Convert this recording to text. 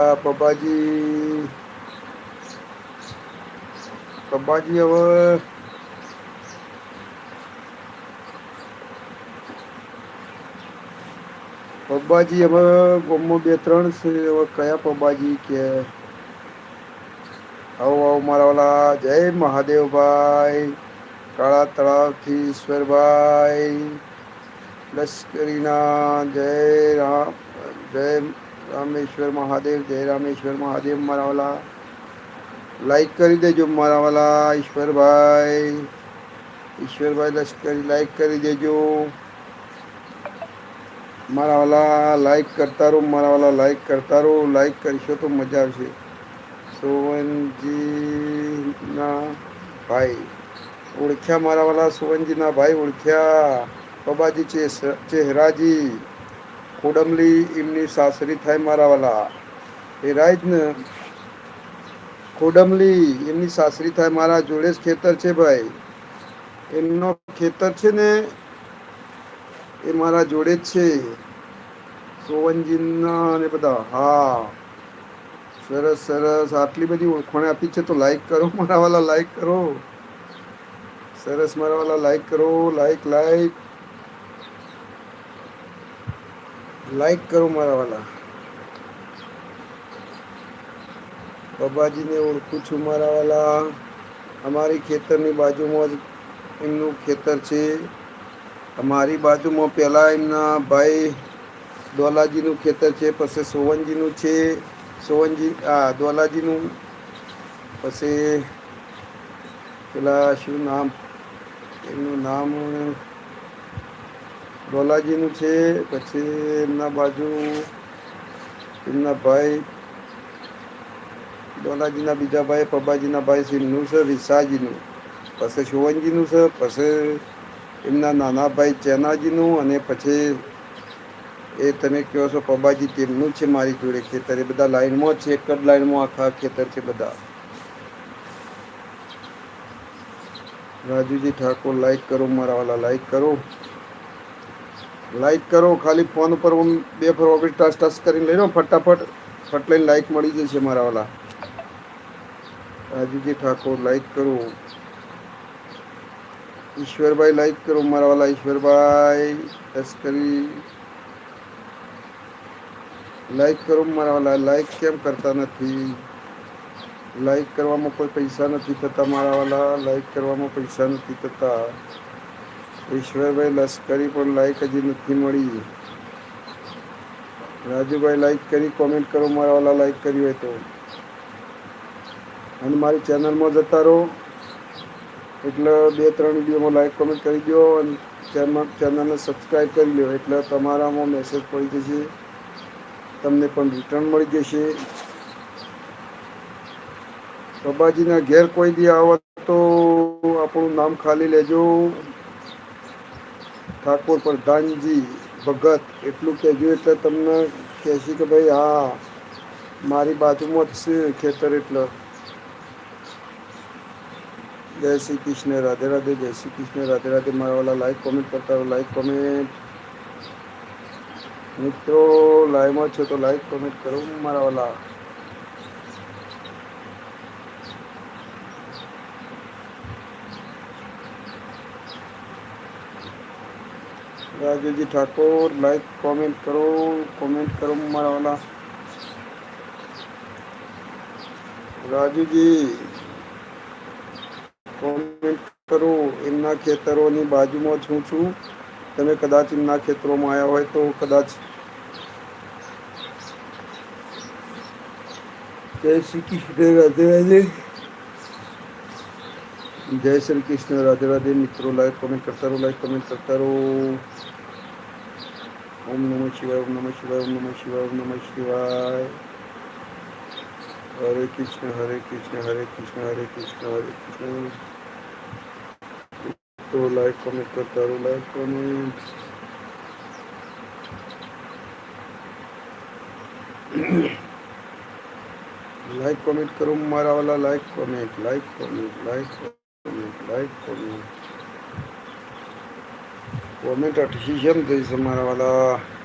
પબાજી પપ્પાજી હવે પબ્બાજી હવે ગોમમાં બે ત્રણ છે, હવે કયા પબ્બાજી કે? આવો આવો મારા વાલા, જય મહાદેવભાઈ, કાળા તળાવથી ઈશ્વરભાઈ, લશ્કરીના, જય રામ, જય રામેશ્વર મહાદેવ, જય રામેશ્વર મહાદેવ મારા વાલા લાઈક કરી દેજો મારા વાલા ઈશ્વરભાઈ. ઈશ્વરભાઈ લશ્કરી લાઈક કરી દેજો. મારા વાલા લાઈક કરતા રહો મારા વાલા લાઈક કરતા રહો. લાઈક કરીશો તો મજા આવશે. સોવનજીના ભાઈ. ઓળખ્યા મારા વાલા સોવનજીના ભાઈ ઓળખ્યા. બાબાજી ચેહરાજી. કોડમલી એમની સાસરી થાય મારા વાલા. એ રાઈટ ને કોડમલી એમની સાસરી થાય મારા જોડે જ ખેતર છે ભાઈ. એમનો ખેતર છે ને એ મારા જોડે જ છે. સોવનજીના અને બધા, હા. સરસ સરસ. આટલી બધી ઓળખાણ આપી છે તો લાઈક કરો, મારા વાલા લાઈક કરો. સરસ, મારા વાલા લાઈક કરો લાઈક લાઈક લાઈક કરો મારા વાલા. બાબાજીને ઓળખું છું મારા વાલા. અમારી ખેતરની બાજુમાં જ એમનું ખેતર છે. અમારી બાજુમાં પહેલાં એમના ભાઈ દોલાજીનું ખેતર છે, પછી સોવનજીનું છે. સોવનજી, આ, દોલાજીનું. પછી પેલા શું નામ? એમનું નામ દોલાજીનું છે, પછી એમના બાજુ એમના ભાઈ દોલાજીના બીજા ભાઈ પબ્બાજીના ભાઈ એમનું છે, વિશાજીનું, પછી શોવનજીનું છે, પછી એમના નાના ભાઈ ચેનાજીનું અને પછી એ તમે કહો છો પબ્બાજી તેમનું છે મારી જોડે ખેતર, એ બધા લાઈનમાં છે, એક જ લાઈનમાં આખા ખેતર છે બધા. રાજુજી ઠાકોર લાઈક કરો, મારા વાલા લાઈક કરો. લાઈક કરો, ખાલી ફોન ઉપર હું બે ફર ઓગણીસ ટચ ટચ કરીને લઈ લો, ફટાફટ ફટ લઈને લાઈક મળી જશે મારા વાલા. રાજુજી ઠાકોર લાઈક કરો. ઈશ્વરભાઈ લાઈક કરો મારા વાલા. ઈશ્વરભાઈ લશ્કરી લાઈક કરો મારા વાલા. લાઈક કેમ કરતા નથી? લાઈક કરવામાં કોઈ પૈસા નથી થતા મારા વાલા. લાઈક કરવામાં પૈસા નથી થતા. ઈશ્વરભાઈ લશ્કરી પણ લાઈક હજી નથી મળી. રાજુભાઈ લાઈક કરી કોમેન્ટ કરો, મારા વાલા લાઈક કરી હોય તો. અને મારી ચેનલમાં જતા રહો. એટલે બે, ત્રણ વિડીયોમાં લાઈક કોમેન્ટ કરી દો અને ચેનલ ચેનલને સબસ્ક્રાઈબ કરી લો એટલે તમારામાં મેસેજ પડી જશે. તમને પણ રિટર્ન મળી જશે. બાબાજીના ઘેર કોઈ દી આવો તો આપણું નામ ખાલી લેજો. ઠાકોર પ્રધાનજી ભગત, એટલું કહેજો એટલે તમને કહેશે કે ભાઈ, હા, મારી બાજુમાં જ છે ખેતર એટલે. જય શ્રી કૃષ્ણ, રાધે રાધે, જય શ્રી કૃષ્ણ, રાધે રાધે. મારા વાલા લાઈક કોમેન્ટ કરતા હોય લાઈક કોમેન્ટ મિત્રો લાઈવમાં છો તો લાઈક કોમેન્ટ કરો મારા વાલા રાજુજી ઠાકોર લાઈક કોમેન્ટ કરો. કોમેન્ટ કરો મારા વાલા. રાજુજી કોમેન્ટ કરો. એમના ખેતરોની બાજુમાં છું છું. તમે કદાચ એમના ખેતરોમાં આવ્યા હોય તો કદાચ. જય શ્રી કૃષ્ણ રાધે રાધે. જય શ્રી કૃષ્ણ રાધે રાધે. મિત્રો લાઈક કોમેન્ટ કરતા રહો લાઈક કોમેન્ટ કરતા રહો. ઓમ નમઃ શિવાય ઓમ નમઃ શિવાય ઓમ નમઃ શિવાય ઓમ નમઃ શિવાય હરે કૃષ્ણ હરે કૃષ્ણ હરે કૃષ્ણ હરે કૃષ્ણ હરે કૃષ્ણ તો લાઈક કોમેન્ટ કરતા રહો લાઈક કોમેન્ટ લાઈક કોમેન્ટ કરો મારા વાલા like comment like comment like comment like comment comment અઠી કેમ થઈ છે મારા વાલા